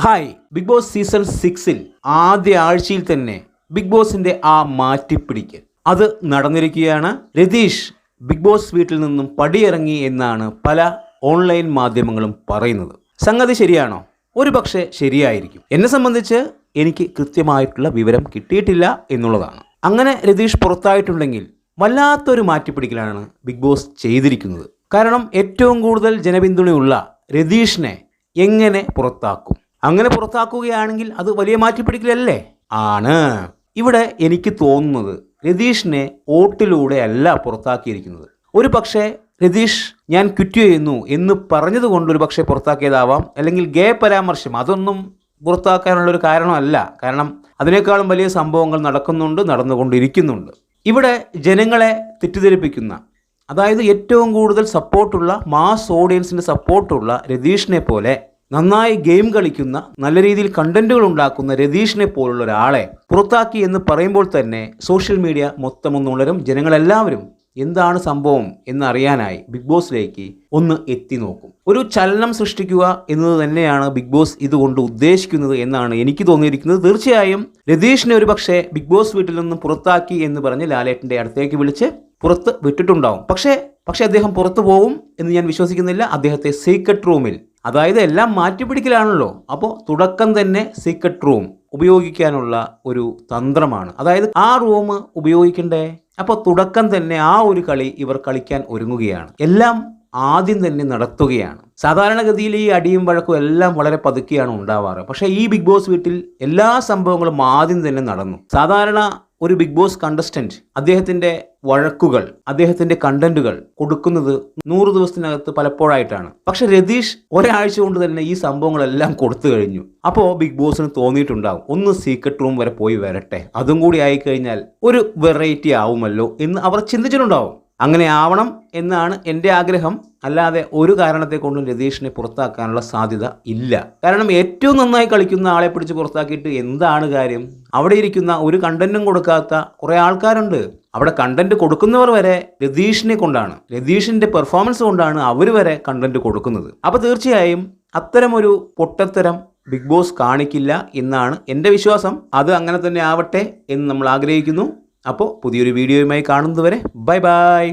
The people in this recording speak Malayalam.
ഹായ് ബിഗ് ബോസ് സീസൺ സിക്സിൽ ആദ്യ ആഴ്ചയിൽ തന്നെ ബിഗ് ബോസിന്റെ ആ മാറ്റിപ്പിടിക്കൽ. അത് നടന്നിരിക്കുകയാണ്. രതീഷ് ബിഗ് ബോസ് വീട്ടിൽ നിന്നും പടിയിറങ്ങി എന്നാണ് പല ഓൺലൈൻ മാധ്യമങ്ങളും പറയുന്നത്. സംഗതി ശരിയാണോ? ഒരു പക്ഷേ ശരിയായിരിക്കും. എന്നെ സംബന്ധിച്ച് എനിക്ക് കൃത്യമായിട്ടുള്ള വിവരം കിട്ടിയിട്ടില്ല എന്നുള്ളതാണ്. അങ്ങനെ രതീഷ് പുറത്തായിട്ടുണ്ടെങ്കിൽ വല്ലാത്തൊരു മാറ്റിപ്പിടിക്കലാണ് ബിഗ് ബോസ് ചെയ്തിരിക്കുന്നത്. കാരണം ഏറ്റവും കൂടുതൽ ജനപിന്തുണയുള്ള രതീഷിനെ എങ്ങനെ പുറത്താക്കും? അങ്ങനെ പുറത്താക്കുകയാണെങ്കിൽ അത് വലിയ മാറ്റിപ്പിടിക്കലല്ലേ? ആണ്. ഇവിടെ എനിക്ക് തോന്നുന്നത് രതീഷിനെ വോട്ടിലൂടെ അല്ല പുറത്താക്കിയിരിക്കുന്നത്. ഒരു പക്ഷേ രതീഷ് ഞാൻ ക്വിറ്റ് ചെയ്യുന്നു എന്ന് പറഞ്ഞതുകൊണ്ട് ഒരു പക്ഷേ പുറത്താക്കിയതാവാം. അല്ലെങ്കിൽ ഗേ പരാമർശം അതൊന്നും പുറത്താക്കാനുള്ള ഒരു കാരണമല്ല. കാരണം അതിനേക്കാളും വലിയ സംഭവങ്ങൾ നടക്കുന്നുണ്ട് നടന്നുകൊണ്ടിരിക്കുന്നുണ്ട്. ഇവിടെ ജനങ്ങളെ തെറ്റിദ്ധരിപ്പിക്കുന്ന അതായത് ഏറ്റവും കൂടുതൽ സപ്പോർട്ടുള്ള മാസ് ഓഡിയൻസിന്റെ സപ്പോർട്ടുള്ള രതീഷിനെ പോലെ നന്നായി ഗെയിം കളിക്കുന്ന നല്ല രീതിയിൽ കണ്ടന്റുകൾ ഉണ്ടാക്കുന്ന രതീഷിനെ പോലുള്ള ഒരാളെ പുറത്താക്കി എന്ന് പറയുമ്പോൾ തന്നെ സോഷ്യൽ മീഡിയ മൊത്തം ഒന്ന് ജനങ്ങളെല്ലാവരും എന്താണ് സംഭവം എന്നറിയാനായി ബിഗ് ബോസിലേക്ക് ഒന്ന് എത്തി നോക്കും. ഒരു ചലനം സൃഷ്ടിക്കുക എന്നത് തന്നെയാണ് ബിഗ് ബോസ് ഇതുകൊണ്ട് ഉദ്ദേശിക്കുന്നത് എന്നാണ് എനിക്ക് തോന്നിയിരിക്കുന്നത്. തീർച്ചയായും രതീഷിനെ ഒരു പക്ഷേ ബിഗ് ബോസ് വീട്ടിൽ നിന്നും പുറത്താക്കി എന്ന് പറഞ്ഞ് ലാലേട്ടന്റെ അടുത്തേക്ക് വിളിച്ച് പുറത്ത് വിട്ടിട്ടുണ്ടാവും. പക്ഷേ പക്ഷേ അദ്ദേഹം പുറത്തു പോകും എന്ന് ഞാൻ വിശ്വസിക്കുന്നില്ല. അദ്ദേഹത്തെ സീക്രട്ട് റൂമിൽ അതായത് എല്ലാം മാറ്റിപ്പിടിക്കലാണല്ലോ. അപ്പോൾ തുടക്കം തന്നെ സീക്രട്ട് റൂം ഉപയോഗിക്കാനുള്ള ഒരു തന്ത്രമാണ്. അതായത് ആ റൂം ഉപയോഗിക്കണ്ടേ? അപ്പോൾ തുടക്കം തന്നെ ആ ഒരു കളി ഇവർ കളിക്കാൻ ഒരുങ്ങുകയാണ്. എല്ലാം ആദ്യം തന്നെ നടത്തുകയാണ്. സാധാരണഗതിയിൽ ഈ അടിയും വഴക്കും എല്ലാം വളരെ പതുക്കെയാണ് ഉണ്ടാവാറ്. പക്ഷേ ഈ ബിഗ് ബോസ് വീട്ടിൽ എല്ലാ സംഭവങ്ങളും ആദ്യം തന്നെ നടന്നു. സാധാരണ ഒരു ബിഗ് ബോസ് കണ്ടസ്റ്റന്റ് അദ്ദേഹത്തിന്റെ വഴക്കുകൾ അദ്ദേഹത്തിന്റെ കണ്ടന്റുകൾ കൊടുക്കുന്നത് നൂറ് ദിവസത്തിനകത്ത് പലപ്പോഴായിട്ടാണ്. പക്ഷെ രതീഷ് ഒരാഴ്ച കൊണ്ട് തന്നെ ഈ സംഭവങ്ങളെല്ലാം കൊടുത്തു കഴിഞ്ഞു. അപ്പോൾ ബിഗ് ബോസിന് തോന്നിയിട്ടുണ്ടാവും ഒന്ന് സീക്രട്ട് റൂം വരെ പോയി വരട്ടെ അതും കൂടി ആയിക്കഴിഞ്ഞാൽ ഒരു വെറൈറ്റി ആവുമല്ലോ എന്ന് അവർ ചിന്തിച്ചിട്ടുണ്ടാവും. അങ്ങനെ ആവണം എന്നാണ് എന്റെ ആഗ്രഹം. അല്ലാതെ ഒരു കാരണത്തെ കൊണ്ടും രതീഷിനെ പുറത്താക്കാനുള്ള സാധ്യത ഇല്ല. കാരണം ഏറ്റവും നന്നായി കളിക്കുന്ന ആളെ പിടിച്ച് പുറത്താക്കിയിട്ട് എന്താണ് കാര്യം? അവിടെ ഇരിക്കുന്ന ഒരു കണ്ടന്റും കൊടുക്കാത്ത കുറേ ആൾക്കാരുണ്ട്. അവിടെ കണ്ടന്റ് കൊടുക്കുന്നവർ വരെ രതീഷിനെ കൊണ്ടാണ് രതീഷിന്റെ പെർഫോമൻസ് കൊണ്ടാണ് അവർ വരെ കണ്ടന്റ് കൊടുക്കുന്നത്. അപ്പോൾ തീർച്ചയായും അത്തരമൊരു പൊട്ടത്തരം ബിഗ് ബോസ് കാണിക്കില്ല എന്നാണ് എന്റെ വിശ്വാസം. അത് അങ്ങനെ തന്നെ ആവട്ടെ എന്ന് നമ്മൾ ആഗ്രഹിക്കുന്നു. അപ്പോൾ പുതിയൊരു വീഡിയോയുമായി കാണുന്നതുവരെ ബൈ ബൈ